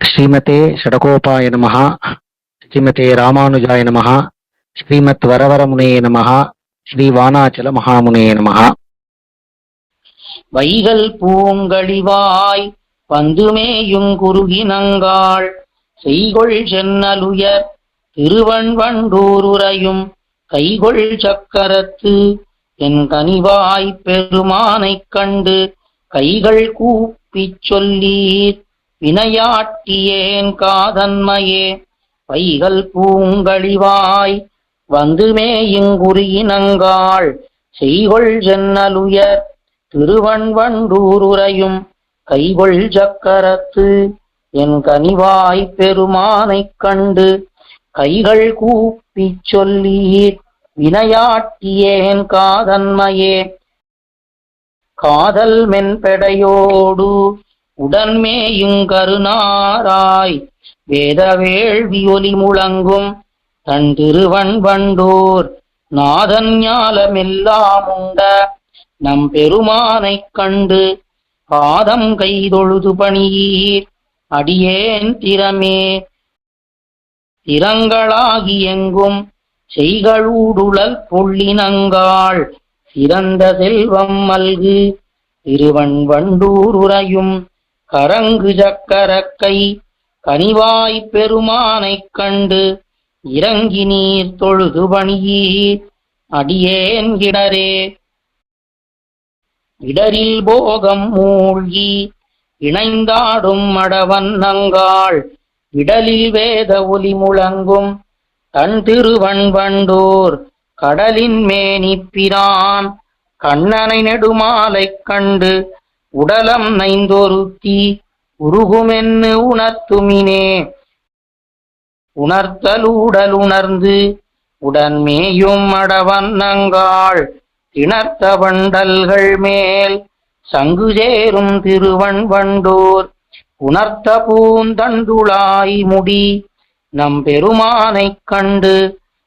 ஸ்ரீமதே ஷடகோபாய நமகா ஸ்ரீமதே ராமானுஜாய நமகா ஸ்ரீமத் வரவரமுனையே நமகா ஸ்ரீ வானாச்சல மகாமுனையே நமகா வைகல் பூங்கழிவாய் பந்துமேயும் குறுகினங்காள் செய்கொள் சென்னலுயர் திருவண்வண்டூருரையும் கைகொள் சக்கரத்து என் கனிவாய் பெருமானைக் கண்டு கைகள் கூப்பிச் சொல்லீர். வினையாட்டியேன் காதன்மையே. வைகல் பூங்கழிவாய் வந்துமே இங்குறியினங்காள் செய்கொள் ஜன்னலுயர் திருவண்வண்டூருரையும் கைகொள் சக்கரத்து என் கனிவாய் பெருமானைக் கண்டு கைகள் கூப்பிச் சொல்லீர். வினையாட்டியேன் காதன்மையே. காதல் மென்பெடையோடு உடன்மேயுங்கருநாராய் வேத வேள்வி ஒலி முழங்கும் தன் திருவன் வண்டோர் நாதன் ஞாலமெல்லாம் உண்ட நம் பெருமானைக் கண்டு பாதம் கைதொழுது பணியீர். அடியேன் திறமே. திறங்களாகி எங்கும் செய்களூடுழல் புள்ளினங்காள் சிறந்த செல்வம் மல்கு. திருவன் வண்டூர் உரையும் கரங்கு சக்கரக்கை கனிவாய் பெருமானைக் கண்டு இறங்கி நீர் தொழுது பணியீர் அடியேன் கிடரே. இடரில் போகம் மூழ்கி இணைந்தாடும் மடவன்னங்காள் விடலில் வேத ஒலி முழங்கும் தன் திருவன் வண்டோர் கடலின் மேனிப்பிரான் கண்ணனை நெடுமாலைக் கண்டு உடலம் நைந்தொருத்தி உருகுமென்னு உணர்த்துமினே. உணர்த்தல் உடல் உணர்ந்து உடன்மேயும் மடவன்னங்காள் திணர்த்த வண்டல்கள் மேல் சங்கு சேரும் திருவன் வண்டோர் உணர்த்த பூந்தண்டுளாய் முடி நம் பெருமானைக் கண்டு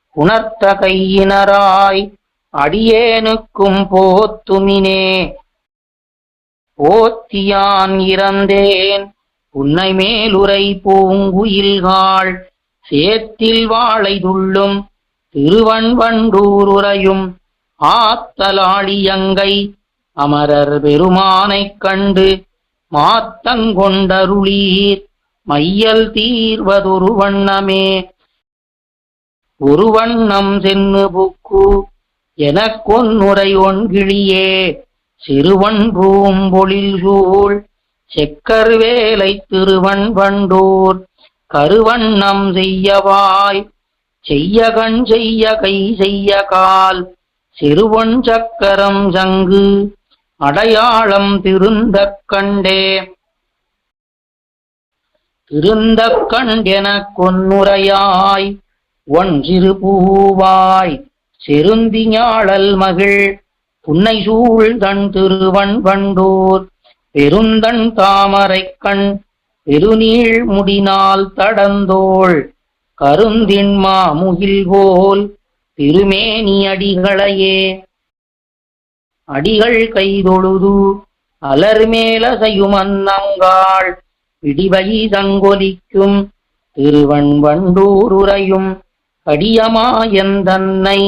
உணர்த்த கையினராய் அடியேனுக்கும் போத்துமினே. போத்தியான் இறந்தேன். உன்னை மேலுரை பூங்குயில்காள். சேத்தில் வாழை துள்ளும் திருவன் வண்டூருரையும் ஆத்தலாளியங்கை அமரர் பெருமானைக் கண்டு மாத்தங்கொண்டருளீர். மையல் தீர்வதொரு வண்ணமே. ஒரு வண்ணம் சென்னு புக்கு. எனக்கொன்னுரை ஒன்கிழியே. சிறுவன் பூம்பொழில் செக்கர் வேலை திருவன் வண்டூர் கருவண்ணம் செய்யவாய் செய்ய கண் செய்ய கை செய்ய கால் சிறுவன் சக்கரம் சங்கு அடையாளம் திருந்தக் கண்டே. திருந்தக் கண்டெனக் கொன்னுரையாய் ஒன்றிரு பூவாய் செருந்தி ஞாழல் மகிழ் புன்னை சூழ்தன் திருவன் வண்டூர் பெருந்தன் தாமரை கண் பெருநீள் முடினால் தடந்தோள் கருந்தின் மாமுகில் போல் திருமேனி அடிகளையே. அடிகள் கைதொழுது அலர்மேலசையும் அன்னங்காள் பிடிவை சங்கொலிக்கும் திருவன் வண்டூருரையும் கடியமாயந்தன்னை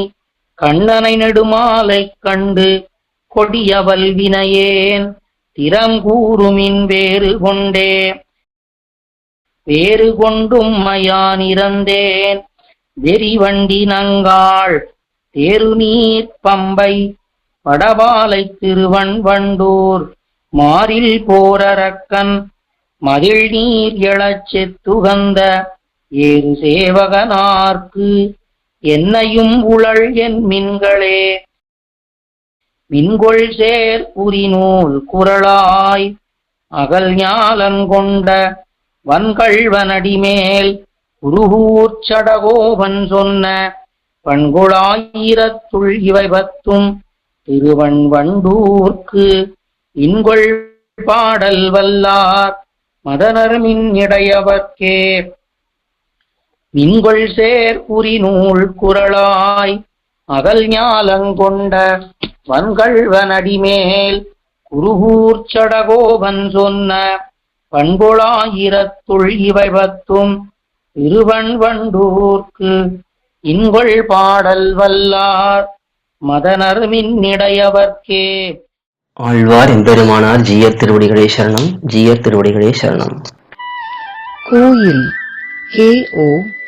கண்ணனை நெடுமாலைக் கண்டு கொடியவல் வினையேன். திறம் கூறுமின் வேறு கொண்டே. வேறு கொண்டும் மயான் இறந்தேன் வெறிவண்டி நங்காள் தேருநீர் பம்பை வடபாலை திருவன் வண்டூர். மாறில் போரரக்கன் மதில் நீர் எழச் செத்துகந்த ஏறு சேவகனார்க்கு என்னையும் உழல் என் மின்களே. மின்கொள் சேர் உரிநூல் குரலாய் அகல் ஞாலன் கொண்ட வன்கள்வனடிமேல் உருகூர் சடகோபன் சொன்ன பண்குளாயிரத்துள் இவை பத்தும் திருவன் வண்டூர்க்கு இன்கொள் பாடல் வல்லார் மதனர் மின் இடையவர்க்கே. மின்கொள் சேர் புரிநூல் குரலாய் அகல் ஞாலங்கொண்ட வன்கள்வனடிமேல் குருகூர் சடகோபன் சொன்ன பண்புளாயிரத்துள் இவை பத்தும் திருவன் வண்டூர்க்கு இன்கொள் பாடல் வல்லார் மதனர் மின்னிடையவர்க்கே. ஆழ்வார் எம்பெருமானார் ஜீயர் திருவடிகளே சரணம் ஜீயர் திருவடிகளே சரணம். கோயில் KO